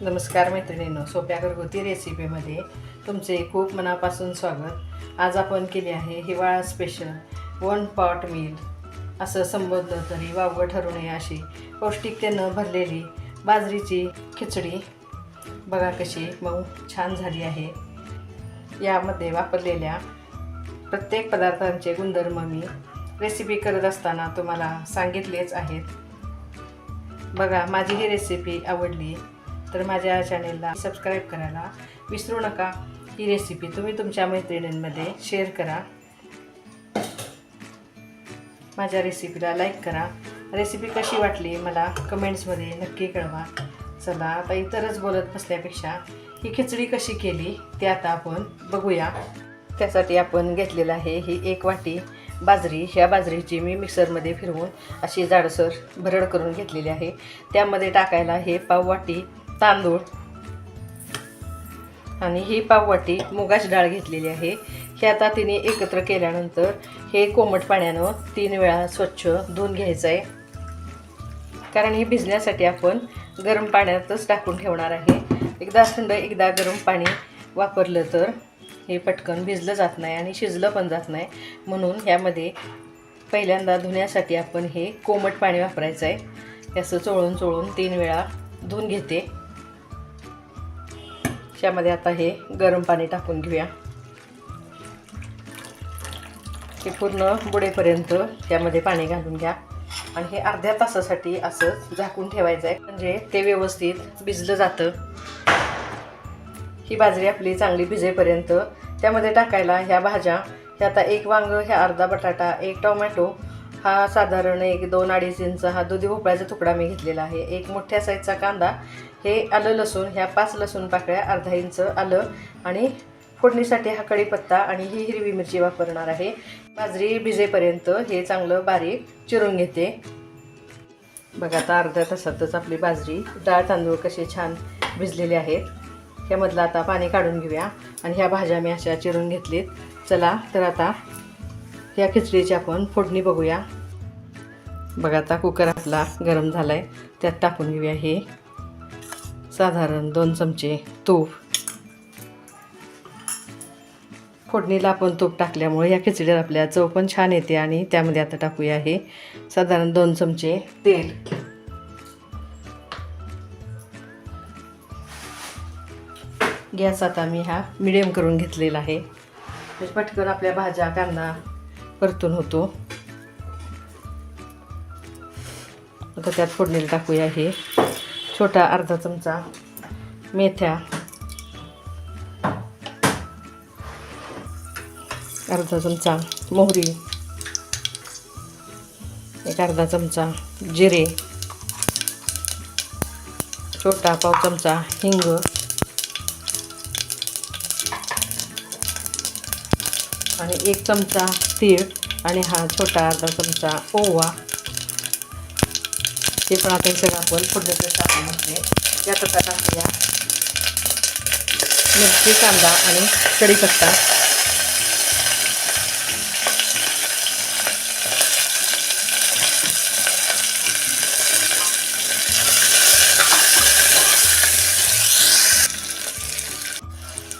नमस्कार मैत्रिणींनो सोप्या घरगुती रेसिपीमध्ये तुमचे खूप मनापासून स्वागत. आज आपण केले आहे हिवाळा स्पेशल वन पॉट मील असं संबोधलं तरी वावगं ठरू नये अशी पौष्टिकतेनं भरलेली बाजरीची खिचडी. बघा कशी मऊ छान झाली आहे. यामध्ये वापरलेल्या प्रत्येक पदार्थांचे गुणधर्म मी रेसिपी करत असताना तुम्हाला सांगितलेच आहेत. बघा माझी ही रेसिपी आवडली. तर माझ्या चॅनेलला सबस्क्राईब करायला विसरू नका. ही रेसिपी तुम्ही तुमच्या मैत्रिणींमध्ये शेअर करा. माझ्या रेसिपीला लाईक करा. रेसिपी कशी वाटली मला कमेंट्समध्ये नक्की कळवा. चला आता इतरच बोलत बसल्यापेक्षा ही खिचडी कशी केली ते आता आपण बघूया. त्यासाठी आपण घेतलेलं आहे ही एक वाटी बाजरी. ह्या बाजरीची मी मिक्सरमध्ये फिरवून अशी जाडसर भरड करून घेतलेली आहे. त्यामध्ये टाकायला हे पाव वाटी तांदूळ. आणि ही पाववाटी मुगाची डाळ घेतलेली आहे. हे आता तिने एकत्र केल्यानंतर हे कोमट पाण्यानं तीन वेळा स्वच्छ धुवून घ्यायचं आहे कारण हे भिजण्यासाठी आपण गरम पाण्यातच टाकून ठेवणार आहे. एकदा थंड एकदा गरम पाणी वापरलं तर हे पटकन भिजलं जात नाही आणि शिजलं पण जात नाही. म्हणून ह्यामध्ये पहिल्यांदा धुण्यासाठी आपण हे कोमट पाणी वापरायचं आहे असं चोळून चोळून तीन वेळा धुवून घेते. त्यामध्ये आता हे गरम पाणी टाकून घेऊया. हे पूर्ण बुडेपर्यंत त्यामध्ये पाणी घालून घ्या. आणि हे अर्ध्या तासासाठी असं झाकून ठेवायचं आहे म्हणजे ते व्यवस्थित भिजलं जातं. ही बाजरी आपली चांगली भिजेपर्यंत त्यामध्ये टाकायला ह्या भाज्या ह्या आता एक वांग ह्या अर्धा बटाटा एक टोमॅटो हा साधारण एक दोन अडीच इंच हा दुधी भोपळ्याचा तुकडा मी घेतलेला आहे. एक मोठ्या साईजचा कांदा हे आलं लसूण ह्या पाच लसूण पाकळ्या अर्धा इंच आलं आणि फोडणीसाठी हा कढीपत्ता आणि ही हिरवी मिरची वापरणार आहे. बाजरी भिजेपर्यंत हे चांगलं बारीक चिरून घेते. बघा आता अर्ध्या तासातच आपली बाजरी डाळ तांदूळ कसे छान भिजलेले आहेत. ह्यामधलं आता पाणी काढून घेऊया आणि ह्या भाज्या मी अशा चिरून घेतलीत. चला तर आता या खिचडीची आपण फोडणी बघूया. बघा आता कुकर आपला गरम झाला आहे त्यात टाकून घेऊया हे. साधारण दोन चमचे तूप. फोडणीला आपण तूप टाकल्यामुळे या खिचडीला आपल्या चव पण छान येते आणि त्यामध्ये आता टाकूया हे. साधारण दोन चमचे तेल. गॅस आता मी हा मिडियम करून घेतलेला आहे. म्हणजे पटकन आपल्या भाज्या कांदा परतून होतो. आता त्यात फोडणीला टाकूया हे. छोटा अर्धा चमचा मेथ्या. अर्धा चमचा मोहरी. एक अर्धा चमचा जिरे. छोटा पाव चमचा हिंग. आणि एक चमचा तीळ आणि हा छोटा अर्धा चमचा ओवा. ते पण आता सगळं आपण फोडणीचं टाकून म्हणजे त्यात आता टाकूया मिरची कांदा आणि कढीपत्ता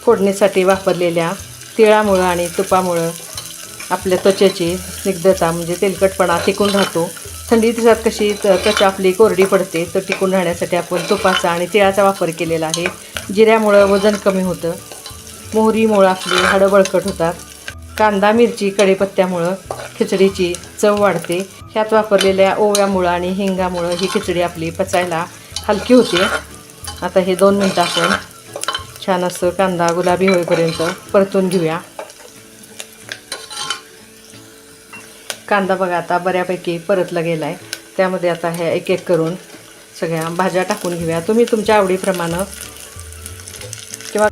फोडणीसाठी वापरलेल्या तिळामुळं आणि तुपामुळं आपल्या त्वचेची स्निग्धता म्हणजे तेलकटपणा टिकून राहतो. थंडी दिवसात कशी त त्वचा आपली कोरडी पडते तर टिकून राहण्यासाठी आपण तुपाचा आणि तिळाचा वापर केलेला आहे. जिऱ्यामुळं वजन कमी होतं. मोहरीमुळं आपली हाडं बळकट होतात. कांदा मिरची कढीपत्त्यामुळं खिचडीची चव वाढते. ह्यात वापरलेल्या ओव्यामुळं आणि हिंगामुळं ही खिचडी आपली पचायला हलकी होते. आता हे दोन मिनटं आपण छान असं कांदा गुलाबी होईपर्यंत परतून घेऊया. कांदा बघा आता बऱ्यापैकी परतला गेला आहे त्यामध्ये आता ह्या एक एक करून सगळ्या भाज्या टाकून घेऊया. तुम्ही तुमच्या आवडीप्रमाणे किंवा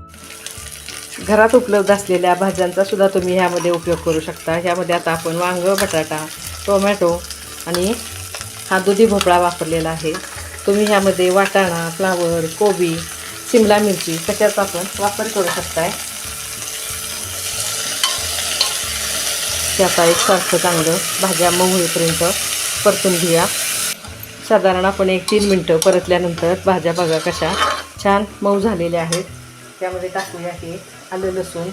घरात उपलब्ध असलेल्या भाज्यांचा सुद्धा तुम्ही ह्यामध्ये उपयोग करू शकता. ह्यामध्ये आता आपण वांग बटाटा टोमॅटो आणि हा दुधी भोपळा वापरलेला आहे. तुम्ही ह्यामध्ये वाटाणा फ्लावर कोबी शिमला मिरची त्याच्याचा आपण वापर करू शकताय. त्याचा एक सारखं चांगलं भाज्या मऊ होईपर्यंत परतून घेऊया. साधारण आपण एक तीन मिनटं परतल्यानंतर भाज्या बघा कशा छान मऊ झालेल्या आहेत. त्यामध्ये टाकूया हे आलं लसूण.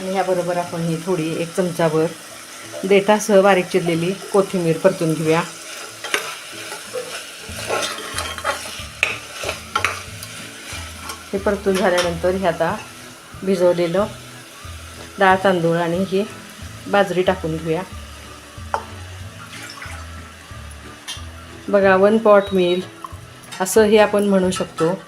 आणि ह्याबरोबर आपण ही थोडी एक चमचाभर देठासह बारीक चिरलेली कोथिंबीर परतून घेऊया. हे परतून झाल्यानंतर हे आता भिजवलेलं डाळ तांदूळ आणि ही बाजरी टाकून घेऊया. बघा वन पॉट मिल असं हे आपण म्हणू शकतो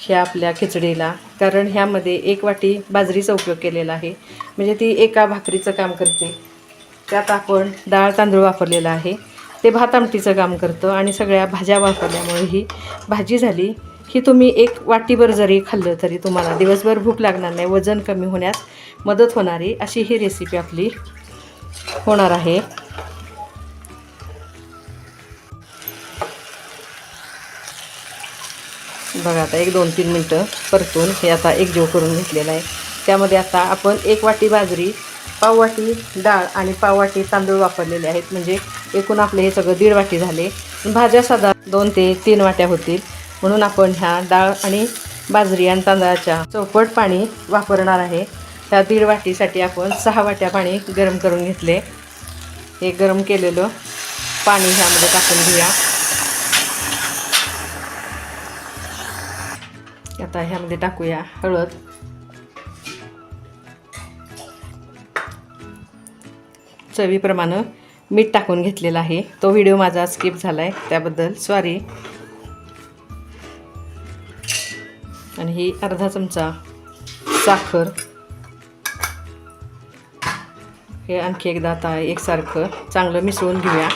ह्या आपल्या खिचडीला. कारण ह्यामध्ये एक वाटी बाजरीचा उपयोग केलेला आहे. म्हणजे ती एका भाकरीचं काम करते. त्यात आपण डाळ तांदूळ वापरलेला आहे. ते भात आमटीचं काम करतं आणि सगळ्या भाज्या वापरल्यामुळे ही भाजी झाली. ही तुम्ही एक वाटीभर जरी खाल्लं तरी तुम्हाला दिवसभर भूक लागणार नाही वजन कमी होण्यास मदत होणारी अशी ही रेसिपी आपली होणार आहे. बघा आता एक दोन तीन मिनटं परतून हे आता एकजीव करून घेतलेलं आहे. त्यामध्ये आता आपण एक वाटी बाजरी पाव वाटी डाळ आणि पाव वाटी तांदूळ वापरलेले आहेत. म्हणजे एकूण आपले हे सगळं दीड वाटी झाले. भाज्या साधा दोन ते तीन वाट्या होतील. म्हणून आपण ह्या डाळ आणि बाजरी आणि तांदळाच्या चौपट पाणी वापरणार आहे. त्या दीड वाटीसाठी आपण सहा वाट्या पाणी गरम करून घेतले. हे गरम केलेलं पाणी ह्यामध्ये टाकून घेऊया. आता ह्यामध्ये टाकूया हळद. चवीप्रमाणे मीठ टाकून घेतलेला आहे. तो व्हिडिओ माझा स्किप झाला आहे त्याबद्दल सॉरी आणि ही अर्धा चमचा साखर. हे आणखी एकदा आता एकसारखं चांगलं मिसळून घेऊया.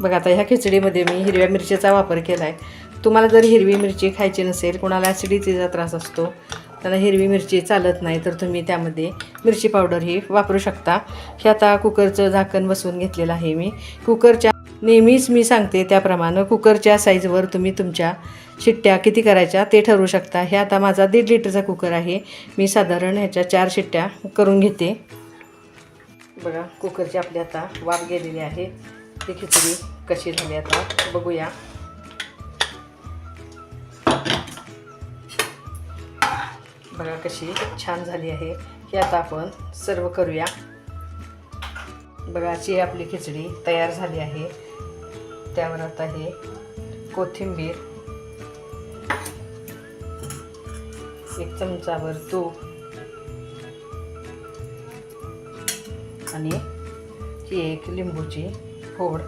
बघा आता ह्या खिचडीमध्ये मी हिरव्या मिरचीचा वापर केला आहे तुम्हाला जर हिरवी मिरची खायची नसेल कोणाला ॲसिडिटीचा त्रास असतो त्यांना हिरवी मिरची चालत नाही तर तुम्ही त्यामध्ये मिरची पावडर ही वापरू शकता. हे आता कुकरचं झाकण बसवून घेतलेलं आहे मी. कुकरच्या नेहमीच मी सांगते त्याप्रमाणे कुकरच्या साईजवर तुम्ही तुमच्या शिट्ट्या किती करायच्या ते ठरवू शकता. हे आता माझा दीड लिटरचा कुकर आहे. मी साधारण ह्याच्या चार शिट्ट्या करून घेते. बघा कुकरची आपली आता वाफ गेलेली आहे. ती खिचडी कशी झाली आता बघूया. बघा कशी छान झाली आहे. हे आता आपण सर्व करूया. बघा अशी आपली खिचडी तयार झाली आहे त्यावर आता हे कोथिंबीर एक चमचाभर तूप आणि ही एक लिंबूची फोड